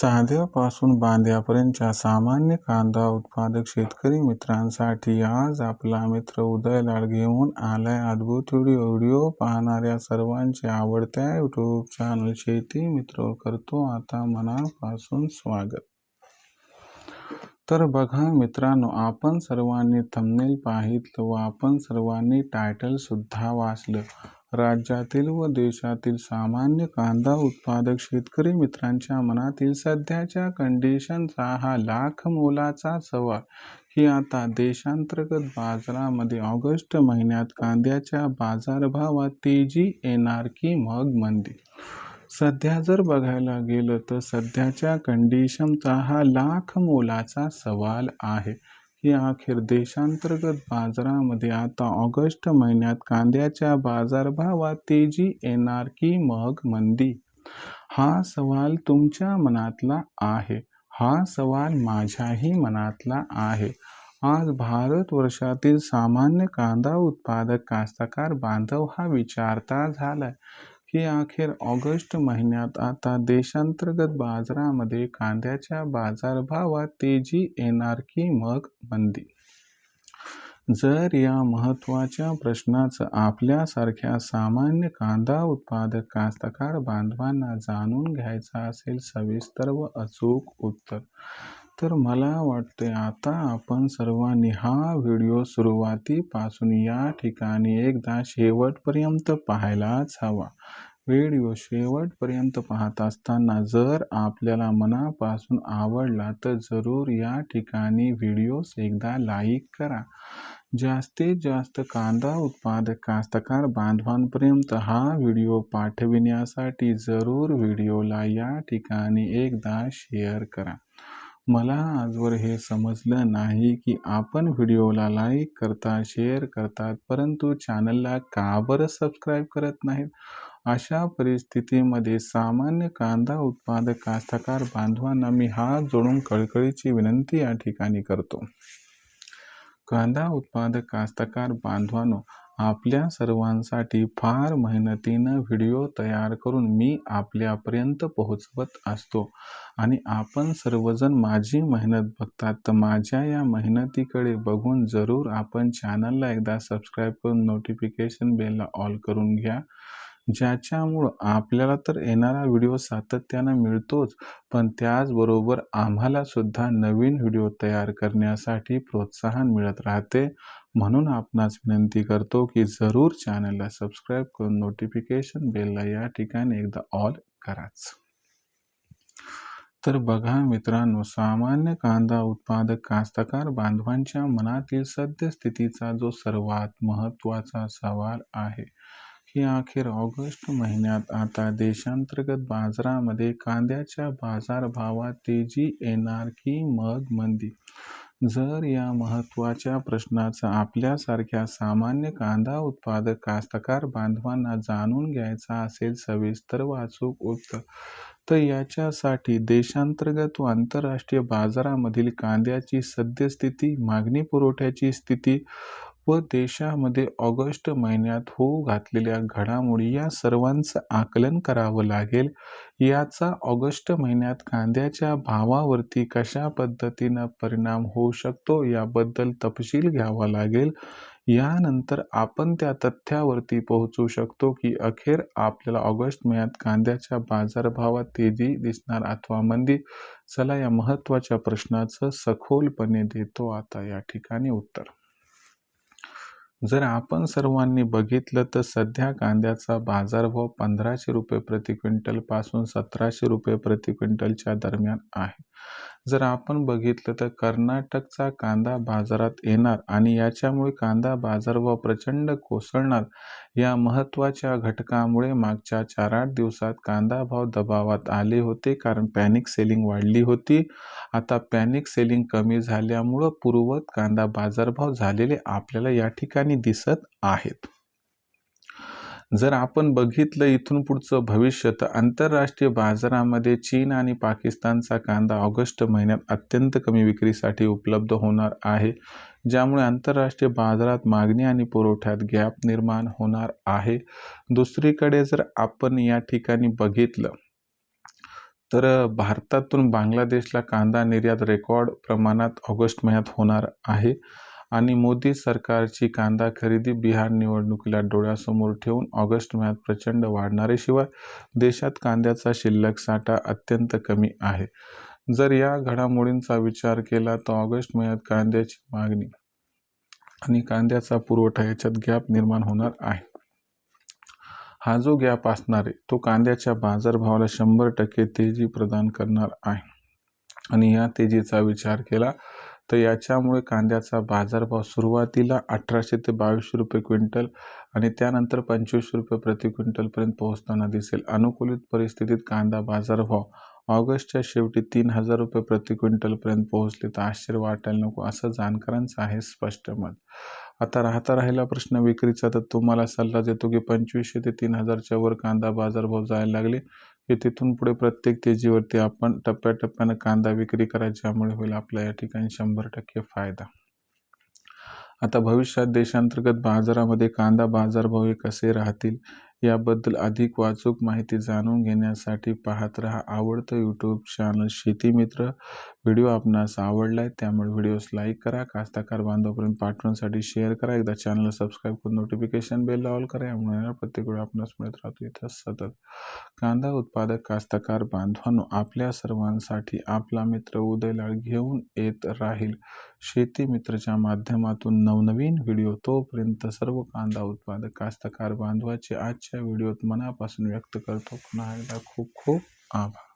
साध्यापासून बांध्यापर्यंतच्या सामान्य कांदा उत्पादक शेतकरी मित्रांसाठी आज आपला मित्र उदयलाड घेऊन आलाय अद्भुत व्हिडिओ. व्हिडिओ पाहणाऱ्या सर्वांचे आवडत्या युट्यूब चॅनल शेती मित्र करतो आता मनापासून स्वागत. तर बघा मित्रांनो आपण सर्वांनी थंबनेल पाहितलं व आपण सर्वांनी टायटल सुद्धा वाचलं. राज्यातील व देशातील सामान्य कांदा उत्पादक शेतकरी मित्रांच्या मनातील सध्याच्या कंडिशनचा हा लाख मोलाचा सवाल. ही आता देशांतर्गत बाजारामध्ये ऑगस्ट महिन्यात कांद्याच्या बाजारभावात तेजी येणार की मग मंदी? सध्या जर बघायला गेलं तर सध्याच्या कंडिशनचा हा लाख मोलाचा सवाल आहे. की अखेर देशांतर्गत बाजारामध्ये आता ऑगस्ट महिन्यात कांद्याच्या बाजारभावात तेजी येणार की मग मंदी? हा सवाल तुमच्या मनातला आहे. हा सवाल माझ्याही मनातला आहे. आज भारतवर्षातील सामान्य कांदा उत्पादक कास्तकार बांधव हा विचारता झालाय. की अखेर ऑगस्ट महिन्यात आता देशांतर्गत बाजारामध्ये कांद्याच्या बाजारभावात तेजी येणार की मग मंदी जर या महत्त्वाच्या प्रश्नाचं आपल्यासारख्या सामान्य कांदा उत्पादक कास्तकार बांधवांना जाणून घ्यायचं असेल सविस्तर व अचूक उत्तर तर मला वाटते आता आपण सर्वांनी हा व्हिडिओ सुरुवातीपासून या ठिकाणी एकदा शेवटपर्यंत पाहायलाच हवा. व्हिडिओ शेवटपर्यंत पाहत असताना जर आपल्याला मनापासून आवडला तर जरूर या ठिकाणी व्हिडिओस एकदा लाईक करा. जास्तीत जास्त कांदा उत्पादक कास्तकार बांधवांपर्यंत हा व्हिडिओ पाठविण्यासाठी जरूर व्हिडिओला या ठिकाणी एकदा शेअर करा. मला आजवर हे समजलं नाही की आपण व्हिडिओला लाईक करता शेअर करतात परंतु चॅनलला का बरं सबस्क्राईब करत नाहीत? अशा परिस्थितीमध्ये सामान्य कांदा उत्पादक कास्तकार बांधवांना मी हात जोडून कळकळीची विनंती या ठिकाणी करतो. कांदा उत्पादक कास्तकार बांधवांनो आपल्या सर्वांसाठी फार मेहनतीनं व्हिडिओ तयार करून मी आपल्यापर्यंत पोहोचवत असतो. आणि आपण सर्वजण माझी मेहनत बघतात तर माझ्या या मेहनतीकडे बघून जरूर आपण चॅनलला एकदा सबस्क्राईब करून नोटिफिकेशन बेलला ऑल करून घ्या ज्याच्यामुळं आपल्याला तर येणारा व्हिडिओ सातत्यानं मिळतोच पण त्याचबरोबर आम्हालासुद्धा नवीन व्हिडिओ तयार करण्यासाठी प्रोत्साहन मिळत राहते. म्हणून आपणास विनंती करतो की जरूर चॅनलला सबस्क्राईब करून नोटिफिकेशन बेलला या ठिकाणी एकदा ऑल कराच. तर बघा मित्रांनो सामान्य कांदा उत्पादक कास्तकार बांधवांच्या मनातील सद्यस्थितीचा जो सर्वात महत्त्वाचा सवाल आहे की अखेर ऑगस्ट महिन्यात आता देशांतर्गत बाजारामध्ये कांद्याच्या बाजारभावात तेजी येणार की मग मंदी जर या महत्त्वाच्या प्रश्नाचा आपल्यासारख्या सामान्य कांदा उत्पादक कास्तकार बांधवांना जाणून घ्यायचा असेल सविस्तर वाचूक अचूक उत्तर तर याच्यासाठी देशांतर्गत व आंतरराष्ट्रीय बाजारामधील कांद्याची सद्यस्थिती मागणी पुरवठ्याची स्थिती व देशामध्ये ऑगस्ट महिन्यात होऊ घातलेल्या घडामोडी या सर्वांचं आकलन करावं लागेल. याचा ऑगस्ट महिन्यात कांद्याच्या भावावरती कशा पद्धतीनं परिणाम होऊ शकतो याबद्दल तपशील घ्यावा लागेल. यानंतर आपण त्या तथ्यावरती पोहोचू शकतो की अखेर आपल्याला ऑगस्ट महिन्यात कांद्याच्या बाजारभावात तेजी दिसणार अथवा मंदी. चला या महत्त्वाच्या प्रश्नाचं सखोलपणे देतो आता या ठिकाणी उत्तर. जर आपण सर्वांनी बघितलं तर सध्या कांद्याचा बाजारभाव पंधराशे रुपये प्रति क्विंटलपासून सतराशे रुपये प्रति क्विंटलच्या दरम्यान आहे. जर आपण बघितलं तर कर्नाटकचा कांदा बाजारात येणार आणि याच्यामुळे कांदा बाजारभाव प्रचंड कोसळणार. या महत्त्वाच्या घटकामुळे मागच्या चार आठ दिवसात कांदा भाव दबावात आले होते कारण पॅनिक सेलिंग वाढली होती. आता पॅनिक सेलिंग कमी झाल्यामुळं पूर्वत कांदा बाजारभाव झालेले आपल्याला या ठिकाणी दिसत आहेत. जर आपण बघितलं इथून पुढचं भविष्य तर आंतरराष्ट्रीय बाजारामध्ये चीन आणि पाकिस्तानचा कांदा ऑगस्ट महिन्यात अत्यंत कमी विक्रीसाठी उपलब्ध होणार आहे ज्यामुळे आंतरराष्ट्रीय बाजारात मागणी आणि पुरवठ्यात गॅप निर्माण होणार आहे. दुसरीकडे जर आपण या ठिकाणी बघितलं तर भारतातून बांगलादेशला कांदा निर्यात रेकॉर्ड प्रमाणात ऑगस्ट महिन्यात होणार आहे. आणि मोदी सरकारची कांदा खरेदी बिहार निवडणुकीला डोळ्यासमोर ठेवून ऑगस्ट महिन्यात प्रचंड वाढणारे शिवाय देशात कांद्याचा शिल्लक साठा अत्यंत कमी आहे. जर या घडामोडींचा विचार केला तर ऑगस्ट महिन्यात कांद्याची मागणी आणि कांद्याचा पुरवठा याच्यात गॅप निर्माण होणार आहे. हा जो गॅप असणार आहे तो कांद्याच्या बाजारभावाला शंभर टक्के तेजी प्रदान करणार आहे. आणि या तेजीचा विचार केला तर याच्यामुळे कांद्याचा बाजारभाव सुरुवातीला अठराशे ते बावीसशे रुपये क्विंटल आणि त्यानंतर पंचवीसशे रुपये प्रति क्विंटलपर्यंत पोहोचताना दिसेल. अनुकूलित परिस्थितीत कांदा बाजारभाव ऑगस्टच्या शेवटी तीन हजार रुपये प्रति क्विंटलपर्यंत पोहोचले. तर आश्चर्य वाटायला नको असं जाणकारांचं आहे स्पष्ट मत. आता राहता राहिला प्रश्न विक्रीचा. तर तुम्हाला सल्ला देतो की पंचवीसशे ते तीन हजारच्या वर कांदा बाजारभाव जायला लागले. की तिथून पुढे प्रत्येक तेजीवरती आपण टप्प्याटप्प्यानं कांदा विक्री करा ज्यामुळे होईल आपल्या या ठिकाणी शंभर टक्के फायदा. आता भविष्यात देशांतर्गत बाजारामध्ये कांदा बाजारभाव हे कसे राहतील याबद्दल अधिक वाचूक माहिती जाणून घेण्यासाठी पाहत रहा आवडतं यूट्यूब चॅनल शेती मित्र. व्हिडिओ आपणास आवडला आहे त्यामुळे व्हिडिओस लाईक करा कास्ताकार बांधवापर्यंत पाठवण्यासाठी शेअर करा. एकदा चॅनल सबस्क्राईब करून नोटिफिकेशन बेल ऑल करा यामुळे येणारा प्रत्येक वेळ आपणास मिळत राहतो. इथं सतत कांदा उत्पादक कास्तकार बांधवांनो आपल्या सर्वांसाठी आपला मित्र उदयलाळ घेऊन येत राहील. शेती मित्रच्या माध्यमातून नवनवीन व्हिडिओ तोपर्यंत सर्व कांदा उत्पादक कास्तकार बांधवाचे आजच्या व्हिडिओत मनापासून व्यक्त करतो पुन्हा एकदा खूप खूप आभार